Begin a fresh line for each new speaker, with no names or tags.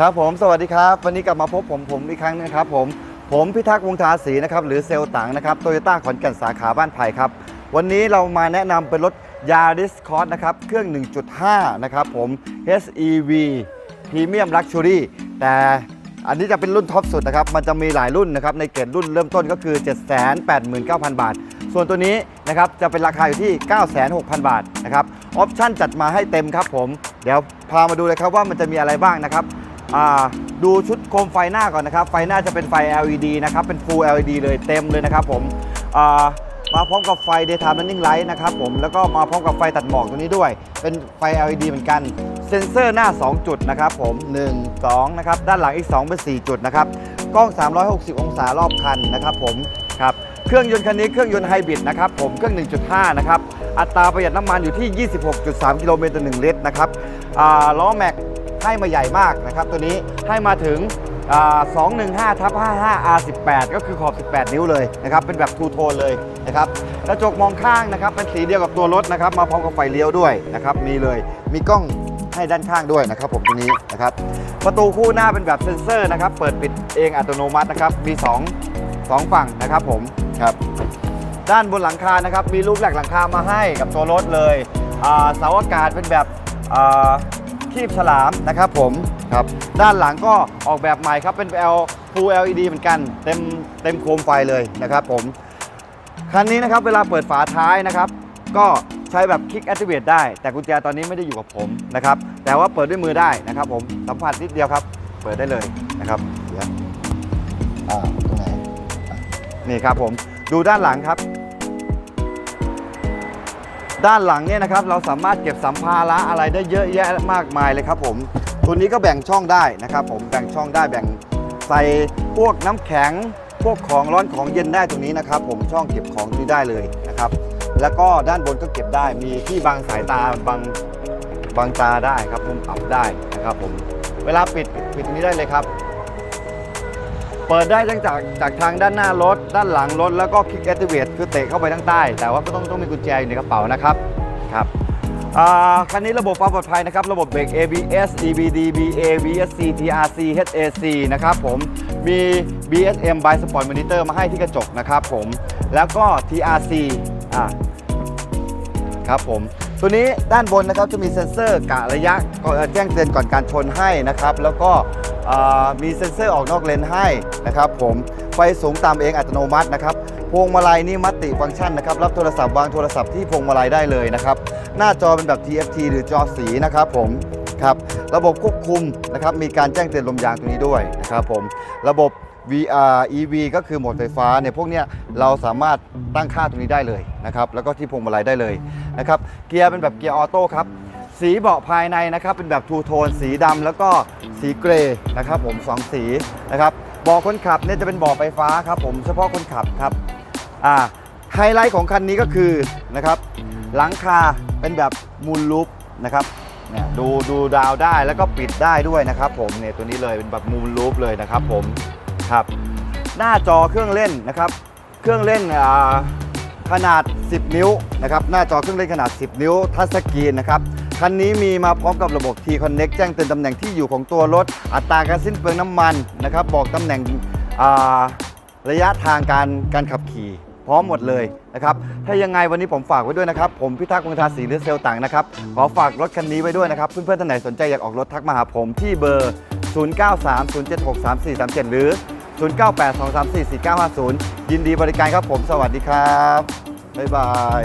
ครับผมสวัสดีครับ วันนี้กลับมาพบผมผมอีกครั้งหนึงครับผมผมพิทักษ์วงทาสีนะครับหรือเซลล์ตังนะครับโตโยต้าขอนแก่นสาขาบ้านไผ่ครับ วันนี้เรามาแนะนำเป็นรถยาริสคอร์สนะครับเครื่อง 1.5 นะครับผม HEV Premium Luxury แต่อันนี้จะเป็นรุ่นท็อปสุดนะครับ มันจะมีหลายรุ่นนะครับในเกรดรุ่นเริ่มต้นก็คือ 789,000 บาท ส่วนตัวนี้นะครับจะเป็นราคาอยู่ที่ 96,000 บาทนะครับออปชั่นจัดมาให้เต็มครับผม เดี๋ยวพามาดูเลยครับว่ามันจะมีอะไรบ้างนะครับ ดูชุดโคมไฟหน้าก่อนนะครับ ไฟหน้าจะเป็นไฟ LED นะครับ เป็น Full LED เลยเต็มเลยนะครับผมมาพร้อมกับไฟ Daytime Running Light นะครับผม แล้วก็มาพร้อมกับไฟตัดหมอกตัวนี้ด้วย เป็นไฟ LED เหมือนกัน เซ็นเซอร์หน้า 2 จุดนะครับผม 1 2 นะครับ ด้านหลังอีก 2 เป็น 4 จุดนะครับ กล้อง 360 องศารอบคันนะครับผม ครับเครื่องยนต์คันนี้เครื่องยนต์ไฮบริดนะครับผมเครื่อง 1.5 นะครับ อัตราประหยัดน้ำมันอยู่ที่ 26.3 กิโลเมตรต่อ1ลิตรนะครับล้อแม็ก ให้มาใหญ่มากนะครับ ตัวนี้ให้มาถึง 215ทับ55 R18 ก็คือขอบ 18 นิ้วเลยนะครับ เป็นแบบทูโทนเลยนะครับกระจกมองข้างนะครับ เป็นสีเดียวกับตัวรถนะครับ มาพร้อมกับไฟเลี้ยวด้วยนะครับมีเลยมีกล้องให้ด้านข้างด้วยนะครับผมตัวนี้นะครับประตูคู่หน้าเป็นแบบเซ็นเซอร์นะครับ เปิดปิดเองอัตโนมัตินะครับมี 2 2 ฝั่งนะครับผมครับด้านบนหลังคานะครับ มีรูปแหลกหลังคามาให้กับตัวรถเลยเสาอากาศเป็นแบบ คีบฉลามนะครับผมครับด้านหลังก็ออกแบบใหม่ครับเป็น L Full LED เหมือนกัน เต็มเต็มโคมไฟเลยนะครับผมคันนี้นะครับเวลาเปิดฝาท้ายนะครับ ก็ใช้แบบคลิก activate ได้ แต่กุญแจตอนนี้ไม่ได้อยู่กับผมนะครับแต่ว่าเปิดด้วยมือได้นะครับผมสัมผัสนิดเดียวครับ เปิดได้เลยนะครับเดี๋ยวอ่าตรงไหนอะนี่ครับผมดูด้านหลังครับ ด้านหลังเนี่ยนะครับเราสามารถเก็บสัมภาระอะไรได้เยอะแยะมากมายเลยครับผม ตัวนี้ก็แบ่งช่องได้นะครับผมแบ่งช่องได้แบ่งใส่พวกน้ำแข็ง พวกของร้อนของเย็นได้ตรงนี้นะครับ ผมช่องเก็บของนี้ได้เลยนะครับ แล้วก็ด้านบนก็เก็บได้มีที่บังสายตาบังบังตาได้ครับมุมอับได้นะครับผมเวลาปิดปิดตรงนี้ได้เลยครับ เปิดได้ตั้งจากจากทางด้านหน้ารถ ด้านหลังรถ แล้วก็คลิก activate คือเตะเข้าไปทั้งใต้ แต่ว่าก็ต้องต้องมีกุญแจอยู่ในกระเป๋านะครับครับอ่าคันนี้ระบบความปลอดภัยนะครับ ระบบเบรก ABS EBD BA VSC TRC HAC นะครับผม มี BSM by Sport Monitor มาให้ที่กระจกนะครับผม แล้วก็ TRC อ่าครับผม ตัวนี้ด้านบนนะครับจะมีเซ็นเซอร์กะระยะก็แจ้งเตือนก่อนการชนให้นะครับแล้วก็มีเซ็นเซอร์ออกนอกเลนให้นะครับผมไฟสูงตามเองอัตโนมัตินะครับพวงมาลัยนี่มัลติฟังก์ชันนะครับรับโทรศัพท์วางโทรศัพท์ที่พวงมาลัยได้เลยนะครับหน้าจอเป็นแบบ TFT หรือจอสีนะครับผมครับระบบควบคุมนะครับมีการแจ้งเตือนลมยางตรงนี้ด้วยนะครับผมระบบ VR EV ก็คือโหมดไฟฟ้าเนี่ยพวกเนี้ยเราสามารถตั้งค่าตรงนี้ได้เลยนะครับแล้วก็ที่พวงมาลัยได้เลยนะครับเกียร์เป็นแบบเกียร์ออโต้ครับสีเบาะภายในนะครับเป็นแบบทูโทนสีดำแล้วก็สีเกรย์นะครับผมสองสีนะครับเบาะคนขับเนี่ยจะเป็นเบาะไฟฟ้าครับผมเฉพาะคนขับครับอ่าไฮไลท์ของคันนี้ก็คือนะครับหลังคาเป็นแบบมูลลูปนะครับเนี่ยดูดูดาวได้แล้วก็ปิดได้ด้วยนะครับผมเนี่ยตัวนี้เลยเป็นแบบมูลลูปเลยนะครับผม ครับ หน้าจอเครื่องเล่นนะครับ เครื่องเล่นขนาด 10 นิ้วนะครับ หน้าจอเครื่องเล่นขนาด 10 นิ้ว ทัชสกรีนนะครับคันนี้มีมาพร้อมกับระบบ T-Connect แจ้งเตือนตำแหน่งที่อยู่ของตัวรถ อัตราการสิ้นเปลืองน้ำมันนะครับ บอกตำแหน่งระยะทางการการขับขี่ พร้อมหมดเลยนะครับ ถ้ายังไงวันนี้ผมฝากไว้ด้วยนะครับ ผมพิทักษ์วงศ์ทาสีหรือเซลต่างนะครับ ขอฝากรถคันนี้ไว้ด้วยนะครับ เพื่อนๆท่านไหนสนใจอยากออกรถทักมาหาผมที่เบอร์ 0930763437 หรือ 0982344950 ยินดีบริการครับผม สวัสดีครับ บ๊ายบาย